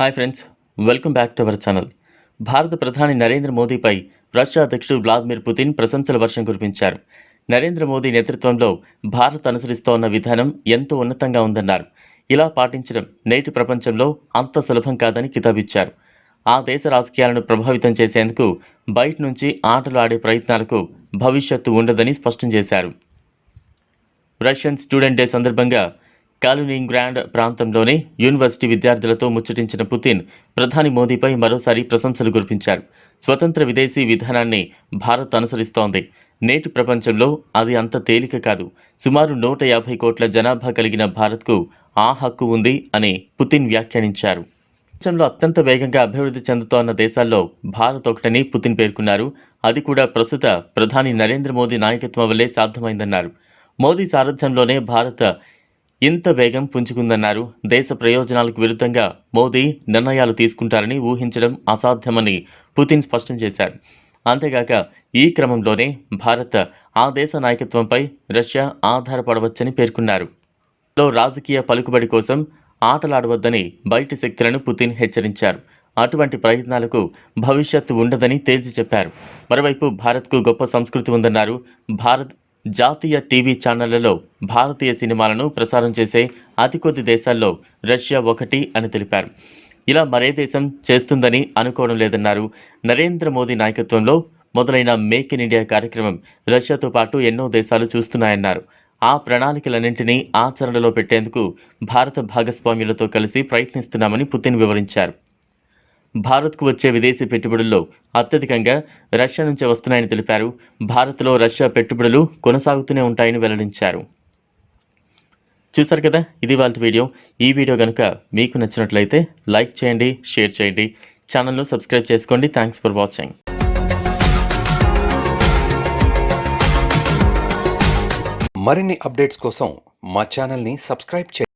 Hi friends welcome back to our channel. భారత ప్రధాని నరేంద్ర మోదీపై రష్యా అధ్యక్షుడు వ్లాదిమిర్ పుతిన్ ప్రశంసల వర్షం కురిపించారు. నరేంద్ర మోదీ నేతృత్వంలో భారత్ అనుసరిస్తోన్న విధానం ఎంతో ఉన్నతంగా ఉందన్నారు. ఇలా పాటించడం నేటి ప్రపంచంలో అంత సులభం కాదని కితాబిచ్చారు. ఆ దేశ రాజకీయాలను ప్రభావితం చేసేందుకు బయట నుంచి ఆటలు ఆడే ప్రయత్నాలకు భవిష్యత్తు ఉండదని స్పష్టం చేశారు. రష్యన్ స్టూడెంట్ డే సందర్భంగా కాలునింగ్రాండ్ ప్రాంతంలోని యూనివర్సిటీ విద్యార్థులతో ముచ్చటించిన పుతిన్ ప్రధాని మోదీపై మరోసారి ప్రశంసలు కురిపించారు. స్వతంత్ర విదేశీ విధానాన్ని భారత్ అనుసరిస్తోంది. నేటి ప్రపంచంలో అది అంత తేలిక కాదు. సుమారు నూట యాభై కోట్ల జనాభా కలిగిన భారత్కు ఆ హక్కు ఉంది అని పుతిన్ వ్యాఖ్యానించారు. ప్రపంచంలో అత్యంత వేగంగా అభివృద్ధి చెందుతోన్న దేశాల్లో భారత్ ఒకటని పుతిన్ పేర్కొన్నారు. అది కూడా ప్రస్తుత ప్రధాని నరేంద్ర మోదీ నాయకత్వం వల్లే సాధ్యమైందన్నారు. మోదీ సారథ్యంలోనే భారత ఇంత వేగం పుంజుకుందన్నారు. దేశ ప్రయోజనాలకు విరుద్ధంగా మోదీ నిర్ణయాలు తీసుకుంటారని ఊహించడం అసాధ్యమని పుతిన్ స్పష్టం చేశారు. అంతేగాక ఈ క్రమంలోనే భారత్ ఆ దేశ నాయకత్వంపై రష్యా ఆధారపడవచ్చని పేర్కొన్నారు. లో రాజకీయ పలుకుబడి కోసం ఆటలాడవద్దని బయటి శక్తులను పుతిన్ హెచ్చరించారు. అటువంటి ప్రయత్నాలకు భవిష్యత్తు ఉండదని తేల్చి చెప్పారు. మరోవైపు భారత్కు గొప్ప సంస్కృతి ఉందన్నారు భారత్ జాతీయ టీవీ ఛానళ్ళలో భారతీయ సినిమాలను ప్రసారం చేసే అతి కొద్ది దేశాల్లో రష్యా ఒకటి అని తెలిపారు. ఇలా మరే దేశం చేస్తుందని అనుకోవడం లేదన్నారు. నరేంద్ర మోదీ నాయకత్వంలో మొదలైన మేక్ ఇన్ ఇండియా కార్యక్రమం రష్యాతో పాటు ఎన్నో దేశాలు చూస్తున్నాయన్నారు. ఆ ప్రణాళికలన్నింటినీ ఆచరణలో పెట్టేందుకు భారత భాగస్వామ్యులతో కలిసి ప్రయత్నిస్తున్నామని పుతిన్ వివరించారు. భారత్కు వచ్చే విదేశీ పెట్టుబడుల్లో అత్యధికంగా రష్యా నుంచే వస్తున్నాయని తెలిపారు. భారత్లో రష్యా పెట్టుబడులు కొనసాగుతూనే ఉంటాయని వెల్లడించారు. చూసారు కదా? ఇది వాళ్ళ వీడియో. ఈ వీడియో కనుక మీకు నచ్చినట్లయితే లైక్ చేయండి షేర్ చేయండి. ఛానల్ను సబ్స్క్రైబ్ చేసుకోండి. Thanks for watching. మరిన్ని అప్డేట్స్ కోసం మా ఛానల్ని సబ్స్క్రైబ్ చేయండి.